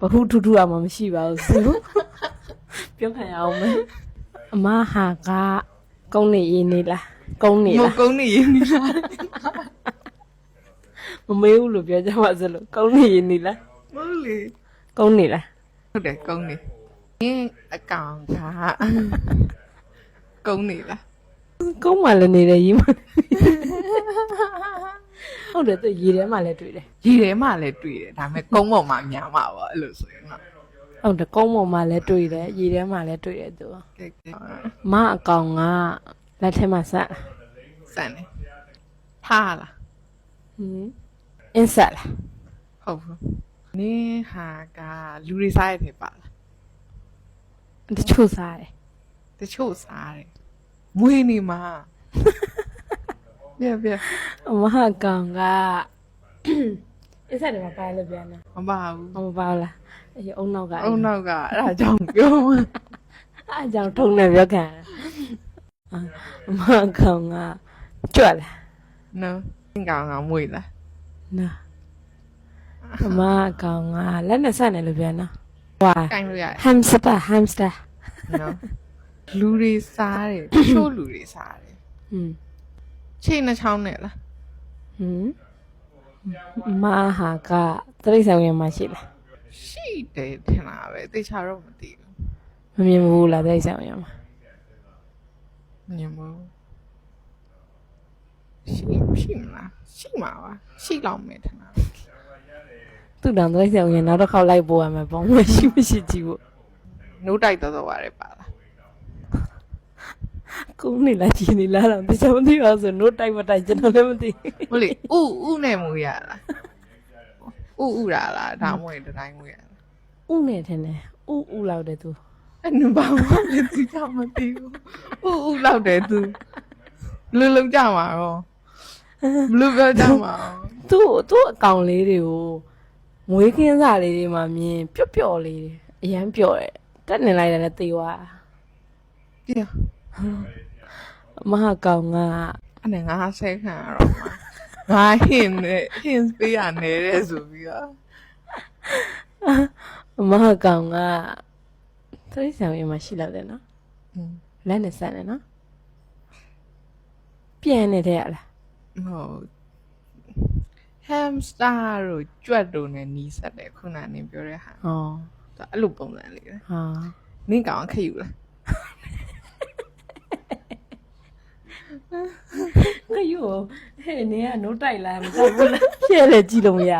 ဘဟုထုထုအောင်မရှိပါဘူးဆိုပြောခံရအောင်မယ်အမဟာကကုန်းနေရင်းနေလားကုန်းနေမလားကုန်းနေရင်နီလားမမေးဘူးလို့ပြောကြပါစလို့ကုန်းနေရင်းနေလားမဟုတ်လေကုန်းနေလားဟုတ်တယ်ကုန်းနေအင်းအကောင်ကကုန်းနေလားကုန်းမှလည်းနေတယ်ရီးမှ ဟုတ်တယ်သူရေထဲမှာလည်းတွေ့တယ်ရေထဲမှာလည်းတွေ့တယ်ဒါပေမဲ့ကုန်းပေါ်မှာများမှာပေါ့အဲ့လိုဆိုရင်တော့ဟုတ်တယ်ကုန်းပေါ်မှာလည်းတွေ့တယ်ရေထဲမှာလည်းတွေ့တယ်သူကဲကဲမအကောင်ကလက်ထဲမှာဆက်လားစံနေထားလားဟင်အင်းဆက်လားဟုတ်ဘူးနင်းဟာကလူတွေစားရတဲ့ပါလားတချို့စားတယ်တချို့စားတယ်မွေးနေမှာ ပြပြအမအကောင်ကအင်းဆက်တယ်မှာပါလို့ပြန်နေမပါဘူးအမပါဘူးလားအေးအုံနောက်ကအုံနောက်ကအဲ့ဒါကြောင့်ပြောမှာအားကြောင့်ထုံနေပြောခံရတယ်အာအမအကောင်ကကြွက်လားနော်သင်ကောင်ကမွေးလားနာအမအကောင်ကလက်နဲ့ဆက်နေလို့ပြန်နော်ဟွာကင်လို့ရတယ် hamster hamster နော်လူတွေစားတယ်တချို့လူတွေစားတယ်ဟွန်း ချိန်နှချောင်းနဲ့လားဟွန်းမဟာကတရိတ်ဆောင်ရမှာရှိလားရှိတယ်ထင်တာပဲတေချာတော့မသိဘူးမမြင်ဘူးလားတရိတ်ဆောင်ရမှာမြင်မို့ရှိရှိမလားရှိမှာပါရှိလောက်မယ်ထင်တာသူ့တောင်တရိတ်ဆောင်ရနောက်တစ်ခေါက်လိုက်ပို့ရမယ်ပေါ့မရှိမရှိကြည့်ဖို့နိုးတိုက်တော့တော့ရတယ်ပါလား ကုန်းနေလားကြည်နေလားတော့တခြားမသိပါဘူးဆို no တိုက်မတိုက်ကျွန်တော်လည်းမသိဟုတ်လေဥဥနဲ့မွေးရလားဥဥရလားဒါမှမဟုတ်တတိုင်းမွေးရလားဥနဲ့ထင်တယ်ဥဥလောက်တယ်သူအဲ့နဘာမှလည်းသူကြောင့်မသိဘူးဥဥလောက်တယ်သူလူလုံးကြမှာရောဘလူပြောကြမှာရောသူ့သူ့အကောင်လေးတွေကိုမွေးကင်းစားလေးတွေမှာမြင်ပျော့ပျော့လေးတွေအရန်ပျော့တယ်တက်နေလိုက်တယ်လည်းသေသွားတာပြအ မဟာကောင်ကအဲ့နဲ့ငါဆဲခံရတော့မှာငါဟင်းနဲ့ hints ပေးရနေတဲ့ဆိုပြီးတော့အမဟာကောင်ကသတိဆောင်ရမှာရှိလောက်တယ်နော်อืมလက်နဲ့ဆက်တယ်နော်ပြန်နေတဲ့ရလားဟုတ် hamster တို့ကြွက်တို့နဲ့နီးစပ်တယ်ခုနကနေပြောတဲ့ဟာဟောသူအဲ့လိုပုံစံလေးလေဟာနင့်ကောင်ခက်ယူလား ကယူဟဲ့နေကနိုးတိုက်လာမကြောက်ဘူးလားပြဲလေကြည့်လို့မရ